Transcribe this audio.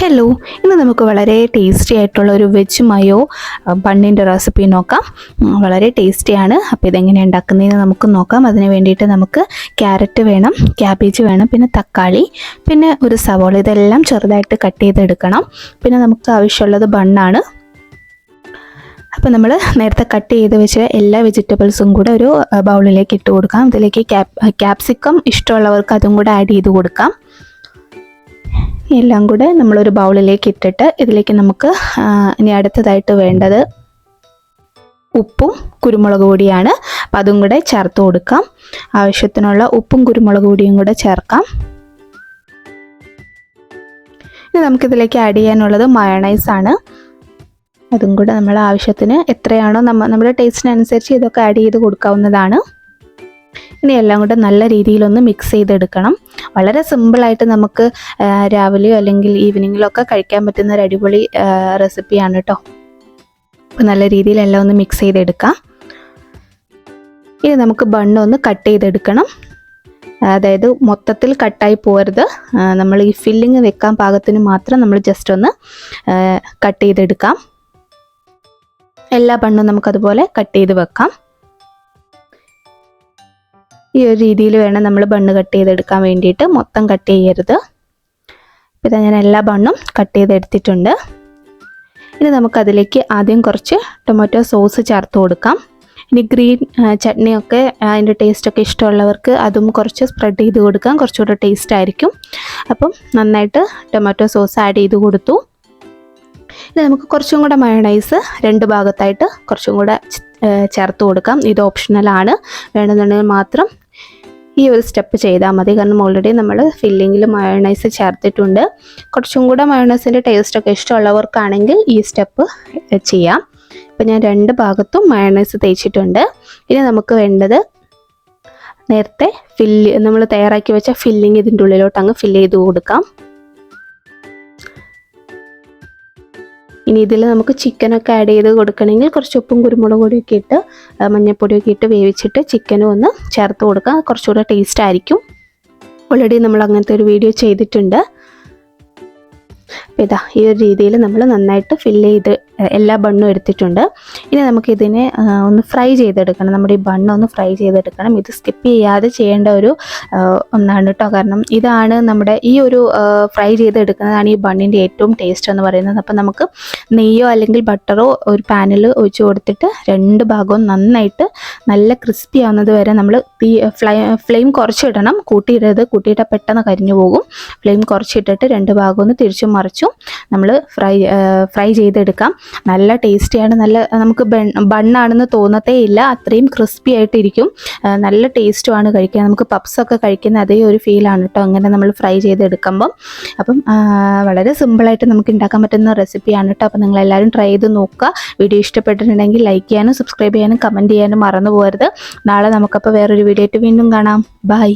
Hello ഇന്ന് നമുക്ക് വളരെ ടേസ്റ്റി ആയിട്ടുള്ള ഒരു വെജ് മയോ ബണ്ണിന്റെ റെസിപ്പി നോക്കാം. വളരെ ടേസ്റ്റിയാണ് അപ്പോൾ ഇതെങ്ങനെ ഉണ്ടാക്കുന്നതെന്ന് നമുക്ക് നോക്കാം. അതിന് വേണ്ടിയിട്ട് നമുക്ക് ക്യാരറ്റ് വേണം ക്യാബേജ് വേണം പിന്നെ തക്കാളി പിന്നെ ഒരു സവോള. ഇതെല്ലാം ചെറുതായിട്ട് കട്ട് ചെയ്തെടുക്കണം. പിന്നെ നമുക്ക് ആവശ്യമുള്ളത് ബണ്ണാണ് അപ്പോൾ നമ്മൾ നേരത്തെ കട്ട് ചെയ്ത് വെച്ച എല്ലാ വെജിറ്റബിൾസും കൂടെ ഒരു ബൗളിലേക്ക് ഇട്ട് കൊടുക്കാം. ഇതിലേക്ക് ക്യാപ് ക്യാപ്സിക്കം ഇഷ്ടമുള്ളവർക്ക് അതും കൂടെ ആഡ് ചെയ്ത് കൊടുക്കാം. എല്ലാം കൂടെ നമ്മളൊരു ബൗളിലേക്ക് ഇട്ടിട്ട് ഇതിലേക്ക് നമുക്ക് ഇനി അടുത്തതായിട്ട് വേണ്ടത് ഉപ്പും കുരുമുളക് പൊടിയാണ്. അപ്പം അതും കൂടെ ചേർത്ത് കൊടുക്കാം. ആവശ്യത്തിനുള്ള ഉപ്പും കുരുമുളക് പൊടിയും കൂടെ ചേർക്കാം. ഇനി നമുക്കിതിലേക്ക് ആഡ് ചെയ്യാനുള്ളത് മയണൈസ് ആണ്. അതും കൂടെ നമ്മൾ ആവശ്യത്തിന് എത്രയാണോ നമ്മ നമ്മുടെ ടേസ്റ്റിനനുസരിച്ച് ഇതൊക്കെ ആഡ് ചെയ്ത് കൊടുക്കാവുന്നതാണ്. ഇനി എല്ലാം കൂടെ നല്ല രീതിയിലൊന്ന് മിക്സ് ചെയ്തെടുക്കണം. വളരെ സിമ്പിളായിട്ട് നമുക്ക് രാവിലെയോ അല്ലെങ്കിൽ ഈവനിങ്ങിലോ ഒക്കെ കഴിക്കാൻ പറ്റുന്ന ഒരു അടിപൊളി റെസിപ്പിയാണ് കേട്ടോ അപ്പോൾ നല്ല രീതിയിൽ എല്ലാം ഒന്ന് മിക്സ് ചെയ്തെടുക്കാം. ഇനി നമുക്ക് ബണ്ണ് ഒന്ന് കട്ട് ചെയ്തെടുക്കണം. അതായത് മൊത്തത്തിൽ കട്ടായി പോരുത്. നമ്മൾ ഈ ഫില്ലിങ് വെക്കാൻ പാകത്തിന് മാത്രം നമ്മൾ ജസ്റ്റ് ഒന്ന് കട്ട് ചെയ്തെടുക്കാം. എല്ലാ ബണ്ണും നമുക്കതുപോലെ കട്ട് ചെയ്ത് വെക്കാം. ഈ ഒരു രീതിയിൽ വേണം നമ്മൾ ബണ്ണ് കട്ട് ചെയ്തെടുക്കാൻ വേണ്ടിയിട്ട് മൊത്തം കട്ട് ചെയ്യരുത്. ഇപ്പം ഞാൻ എല്ലാ ബണ്ണും കട്ട് ചെയ്തെടുത്തിട്ടുണ്ട്. ഇനി നമുക്കതിലേക്ക് ആദ്യം കുറച്ച് ടൊമാറ്റോ സോസ് ചേർത്ത് കൊടുക്കാം. ഇനി ഗ്രീൻ ചട്നിയൊക്കെ അതിന്റെ ടേസ്റ്റൊക്കെ ഇഷ്ടമുള്ളവർക്ക് അതും കുറച്ച് സ്പ്രെഡ് ചെയ്ത് കൊടുക്കാം. കുറച്ചുകൂടെ ടേസ്റ്റ് ആയിരിക്കും. അപ്പം നന്നായിട്ട് ടൊമാറ്റോ സോസ് ആഡ് ചെയ്ത് കൊടുത്തു. ഇനി നമുക്ക് കുറച്ചും കൂടെ മയണൈസ് രണ്ട് ഭാഗത്തായിട്ട് കുറച്ചും കൂടെ ചേർത്ത് കൊടുക്കാം. ഇത് ഓപ്ഷണലാണ്. വേണമെന്നുണ്ടെങ്കിൽ മാത്രം ഈ ഒരു സ്റ്റെപ്പ് ചെയ്താൽ മതി. കാരണം ഓൾറെഡി നമ്മൾ ഫില്ലിങ്ങിൽ മയോണൈസ് ചേർത്തിട്ടുണ്ട്. കുറച്ചും കൂടെ മയോണൈസിന്റെ ടേസ്റ്റൊക്കെ ഇഷ്ടമുള്ളവർക്കാണെങ്കിൽ ഈ സ്റ്റെപ്പ് ചെയ്യാം. ഇപ്പം ഞാൻ രണ്ട് ഭാഗത്തും മയോണൈസ് തേച്ചിട്ടുണ്ട്. ഇനി നമുക്ക് വേണ്ടത് നേരത്തെ ഫില്ല് നമ്മൾ തയ്യാറാക്കി വെച്ച ഫില്ലിങ് ഇതിന്റെ ഉള്ളിലോട്ട് അങ്ങ് ഫില്ല് ചെയ്ത് കൊടുക്കാം. ഇനി ഇതിൽ നമുക്ക് ചിക്കനൊക്കെ ആഡ് ചെയ്ത് കൊടുക്കണമെങ്കിൽ കുറച്ച് ഉപ്പും കുരുമുളക് പൊടിയൊക്കെ ഇട്ട് മഞ്ഞൾപ്പൊടിയൊക്കെ ഇട്ട് വേവിച്ചിട്ട് ചിക്കനും ഒന്ന് ചേർത്ത് കൊടുക്കുക കുറച്ചുകൂടെ ടേസ്റ്റ് ആയിരിക്കും. ഓൾറെഡി നമ്മൾ അങ്ങനത്തെ ഒരു വീഡിയോ ചെയ്തിട്ടുണ്ട്. ഇതാ ഈ ഒരു രീതിയിൽ നമ്മൾ നന്നായിട്ട് ഫില്ല് ചെയ്ത് എല്ലാ ബണ്ണും എടുത്തിട്ടുണ്ട്. ഇനി നമുക്ക് ഇതിനെ ഒന്ന് ഫ്രൈ ചെയ്തെടുക്കണം. നമ്മുടെ ഈ ബണ്ണ് ഒന്ന് ഫ്രൈ ചെയ്തെടുക്കണം. ഇത് സ്കിപ്പ് ചെയ്യാതെ ചെയ്യേണ്ട ഒരു ഒന്നാണ് കേട്ടോ കാരണം ഇതാണ് നമ്മുടെ ഈ ഒരു ഫ്രൈ ചെയ്തെടുക്കുന്നതാണ് ഈ ബണ്ണിന്റെ ഏറ്റവും ടേസ്റ്റ് എന്ന് പറയുന്നത്. അപ്പം നമുക്ക് നെയ്യോ അല്ലെങ്കിൽ ബട്ടറോ ഒരു പാനിൽ ഒഴിച്ചു കൊടുത്തിട്ട് രണ്ട് ഭാഗവും നന്നായിട്ട് നല്ല ക്രിസ്പി ആവുന്നത് വരെ നമ്മൾ തീ ഫ്ലൈ ഫ്ലെയിം കുറച്ചിടണം. കൂട്ടിയിടരുത്. കൂട്ടിയിട്ടാൽ പെട്ടെന്ന് കരിഞ്ഞു പോകും. ഫ്ലെയിം കുറച്ചിട്ടിട്ട് രണ്ട് ഭാഗവും ഒന്ന് തിരിച്ചും മറിച്ചും നമ്മൾ ഫ്രൈ ഫ്രൈ ചെയ്തെടുക്കാം. നല്ല ടേസ്റ്റിയാണ് നല്ല നമുക്ക് ബണ്ണാണെന്ന് തോന്നത്തേ ഇല്ല അത്രയും ക്രിസ്പി ആയിട്ടിരിക്കും. നല്ല ടേസ്റ്റുമാണ് കഴിക്കാൻ. നമുക്ക് പപ്സൊക്കെ കഴിക്കുന്ന അതേ ഒരു ഫീലാണ് കേട്ടോ അങ്ങനെ നമ്മൾ ഫ്രൈ ചെയ്തെടുക്കുമ്പം. അപ്പം വളരെ സിമ്പിളായിട്ട് നമുക്ക് ഉണ്ടാക്കാൻ പറ്റുന്ന റെസിപ്പിയാണ് കേട്ടോ അപ്പം നിങ്ങളെല്ലാവരും ട്രൈ ചെയ്ത് നോക്കുക. വീഡിയോ ഇഷ്ടപ്പെട്ടിട്ടുണ്ടെങ്കിൽ ലൈക്ക് ചെയ്യാനും സബ്സ്ക്രൈബ് ചെയ്യാനും കമന്റ് ചെയ്യാനും മറന്നു പോകരുത്. നാളെ നമുക്കപ്പോൾ വേറൊരു വീഡിയോ ആയിട്ട് വീണ്ടും കാണാം. ബൈ.